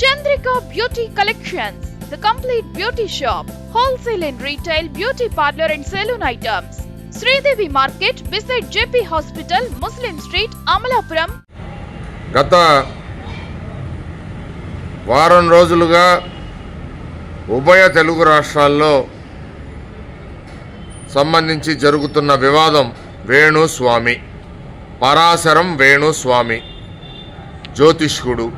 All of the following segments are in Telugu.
Chandrika beauty collections complete beauty shop wholesale and beauty parlour and salon items. Sridevi market beside JP hospital Muslim street Amalapuram. గత వారం రోజులుగా ఉభయ తెలుగు రాష్ట్రాల్లో సంబంధించి జరుగుతున్న వివాదం వేణు స్వామి పరాశరం వేణు స్వామి జ్యోతిష్కుడు.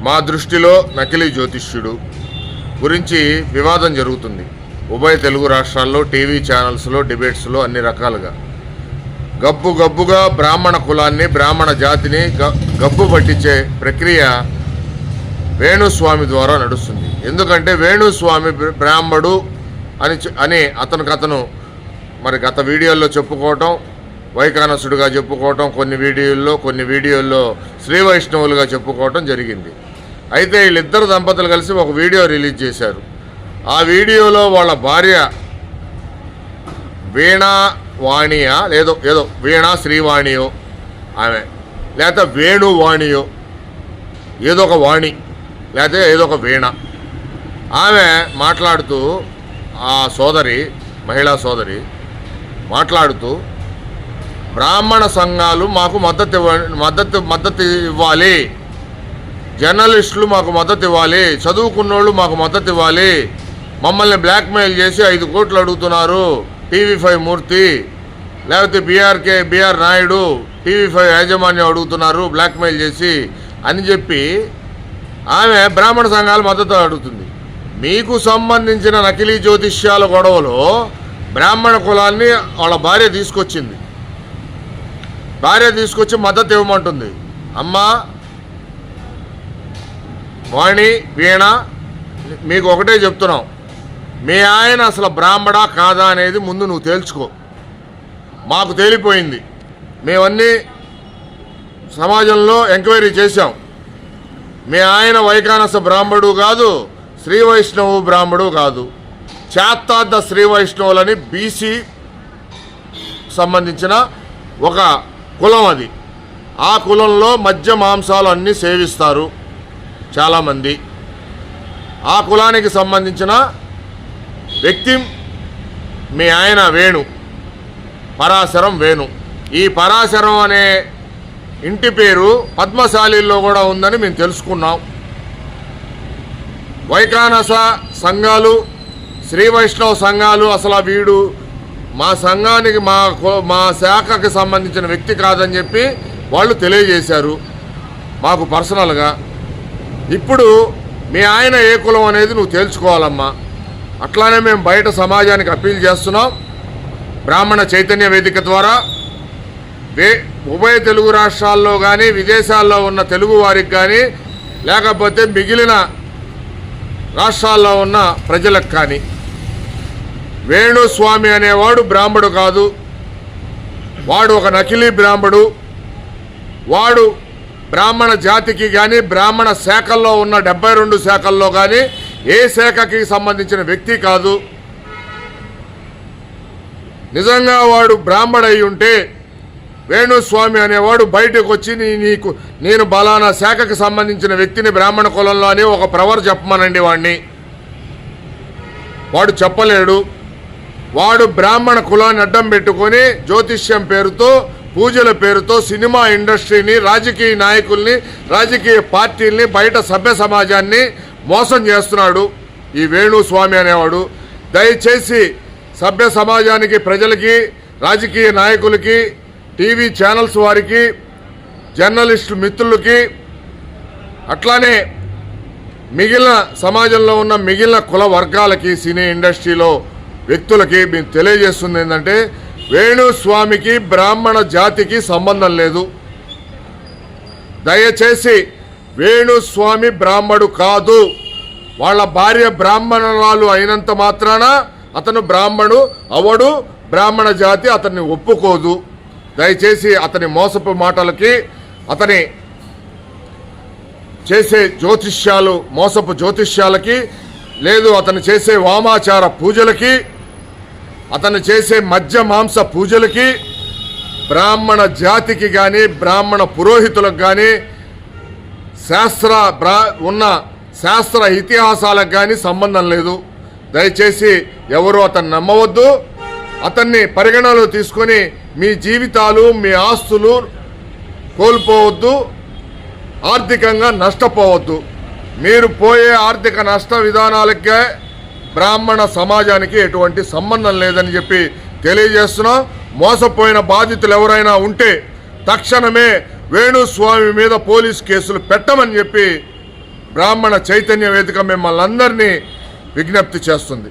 మా దృష్టిలో నకిలీ జ్యోతిష్యుడు గురించి వివాదం జరుగుతుంది. ఉభయ తెలుగు రాష్ట్రాల్లో టీవీ ఛానల్స్లో డిబేట్స్లో అన్ని రకాలుగా. గబ్బు గబ్బుగా బ్రాహ్మణ కులాన్ని బ్రాహ్మణ జాతిని గ- గబ్బు పట్టించే ప్రక్రియ వేణుస్వామి ద్వారా నడుస్తుంది. ఎందుకంటే వేణుస్వామి బ్రాహ్మడు అని అని అతనికి అతను మరి గత వీడియోల్లో చెప్పుకోవటం వైకానసుడుగా చెప్పుకోవటం కొన్ని వీడియోల్లో కొన్ని వీడియోల్లో శ్రీ వైష్ణవులుగా చెప్పుకోవటం జరిగింది. అయితే వీళ్ళిద్దరు దంపతులు కలిసి ఒక వీడియో రిలీజ్ చేశారు. ఆ వీడియోలో వాళ్ళ భార్య వీణా వాణియా లేదో ఏదో వీణా శ్రీవాణియో ఆమె లేకపోతే వేణువాణియో ఏదో ఒక వాణి లేకపోతే ఏదో ఒక వీణ. ఆమె మాట్లాడుతూ ఆ సోదరి మహిళా సోదరి మాట్లాడుతూ బ్రాహ్మణ సంఘాలు మాకు మద్దతు ఇవ్వ మద్దతు మద్దతు ఇవ్వాలి. జర్నలిస్టులు మాకు మద్దతు ఇవ్వాలి. చదువుకున్నోళ్ళు మాకు మద్దతు ఇవ్వాలి. మమ్మల్ని బ్లాక్మెయిల్ చేసి ఐదు కోట్లు అడుగుతున్నారు. టీవీ ఫైవ్ మూర్తి లేకపోతే BRK BR Naidu TV five యాజమాన్యం అడుగుతున్నారు బ్లాక్మెయిల్ చేసి అని చెప్పి ఆమె బ్రాహ్మణ సంఘాలు మద్దతు అడుగుతుంది. మీకు సంబంధించిన నకిలీ జ్యోతిష్యాల గొడవలో బ్రాహ్మణ కులాన్ని వాళ్ళ భార్య తీసుకొచ్చింది. భార్య తీసుకొచ్చి మద్దతు ఇవ్వమంటుంది. అమ్మ వాణి వీణ మీకు ఒకటే చెప్తున్నాం. మీ ఆయన అసలు బ్రాహ్మడా కాదా అనేది ముందు నువ్వు తేల్చుకో. మాకు తేలిపోయింది. మేమన్నీ సమాజంలో ఎంక్వైరీ చేశాం. మీ ఆయన వైకానస బ్రాహ్మడు కాదు శ్రీ వైష్ణవు బ్రాహ్మడు కాదు. చాత్తార్థ శ్రీ వైష్ణవులని బీసీ సంబంధించిన ఒక కులం అది. ఆ కులంలో మద్య మాంసాలు అన్నీ సేవిస్తారు చాలామంది. ఆ కులానికి సంబంధించిన వ్యక్తి మీ ఆయన వేణు. పరాశరం వేణు. ఈ పరాశరం అనే ఇంటి పేరు పద్మశాలిలో కూడా ఉందని మేము తెలుసుకున్నాం. వైకానస సంఘాలు శ్రీ వైష్ణవ సంఘాలు అసలు వీడు మా సంఘానికి మా మా శాఖకి సంబంధించిన వ్యక్తి కాదని చెప్పి వాళ్ళు తెలియజేశారు. మాకు పర్సనల్గా. ఇప్పుడు మీ ఆయన ఏ కులం అనేది నువ్వు తేల్చుకోవాలమ్మా. అట్లానే మేము బయట సమాజానికి అప్పీల్ చేస్తున్నాం. బ్రాహ్మణ చైతన్య వేదిక ద్వారా. వే ఉభయ తెలుగు రాష్ట్రాల్లో కానీ విదేశాల్లో ఉన్న తెలుగు వారికి కానీ లేకపోతే మిగిలిన రాష్ట్రాల్లో ఉన్న ప్రజలకు కానీ. వేణుస్వామి అనేవాడు బ్రాహ్మడు కాదు. వాడు ఒక నకిలీ బ్రాహ్మడు. వాడు బ్రాహ్మణ జాతికి కానీ బ్రాహ్మణ శాఖల్లో ఉన్న డెబ్బై రెండు శాఖల్లో కానీ ఏ శాఖకి సంబంధించిన వ్యక్తి కాదు. నిజంగా వాడు బ్రాహ్మడై ఉంటే వేణుస్వామి అనేవాడు బయటకు వచ్చి నీ నీకు నేను బలానా శాఖకి సంబంధించిన వ్యక్తిని బ్రాహ్మణ కులంలో అని ఒక ప్రవర్ చెప్పమనండి వాడిని వాడు చెప్పలేడు. వాడు బ్రాహ్మణ కులాన్ని అడ్డం పెట్టుకొని జ్యోతిష్యం పేరుతో పూజల పేరుతో సినిమా ఇండస్ట్రీని రాజకీయ నాయకుల్ని రాజకీయ పార్టీల్ని బయట సభ్య సమాజాన్ని మోసం చేస్తున్నాడు ఈ వేణుస్వామి అనేవాడు. దయచేసి సభ్య సమాజానికి ప్రజలకి రాజకీయ నాయకులకి టీవీ ఛానల్స్ వారికి జర్నలిస్టు మిత్రులకి అట్లానే మిగిలిన సమాజంలో ఉన్న మిగిలిన కుల వర్గాలకి సినీ ఇండస్ట్రీలో వ్యక్తులకి మేము తెలియజేస్తుంది ఏంటంటే వేణుస్వామికి బ్రాహ్మణ జాతికి సంబంధం లేదు. దయచేసి వేణుస్వామి బ్రాహ్మడు కాదు. వాళ్ళ భార్య బ్రాహ్మణురాలు అయినంత మాత్రాన అతను బ్రాహ్మడు అవడు బ్రాహ్మణ జాతి అతన్ని ఒప్పుకోదు. దయచేసి అతని మోసపు మాటలకి అతని చేసే జ్యోతిష్యాలు మోసపు జ్యోతిష్యాలకి లేదు అతను చేసే వామాచార పూజలకి అతను చేసే మధ్య మాంస పూజలకి బ్రాహ్మణ జాతికి కానీ బ్రాహ్మణ పురోహితులకు కానీ శాస్త్ర బ్రా ఉన్న శాస్త్ర ఇతిహాసాలకు కానీ సంబంధం లేదు. దయచేసి ఎవరు అతను నమ్మవద్దు. అతన్ని పరిగణలో తీసుకొని మీ జీవితాలు మీ ఆస్తులు కోల్పోవద్దు. ఆర్థికంగా నష్టపోవద్దు. మీరు పోయే ఆర్థిక నష్ట విధానాలకే బ్రాహ్మణ సమాజానికి ఎటువంటి సంబంధం లేదని చెప్పి తెలియజేస్తున్నాం. మోసపోయిన బాధితులు ఎవరైనా ఉంటే తక్షణమే వేణుస్వామి మీద పోలీస్ కేసులు పెట్టమని చెప్పి బ్రాహ్మణ చైతన్య వేదిక మిమ్మల్ని అందరినీ విజ్ఞప్తి చేస్తుంది.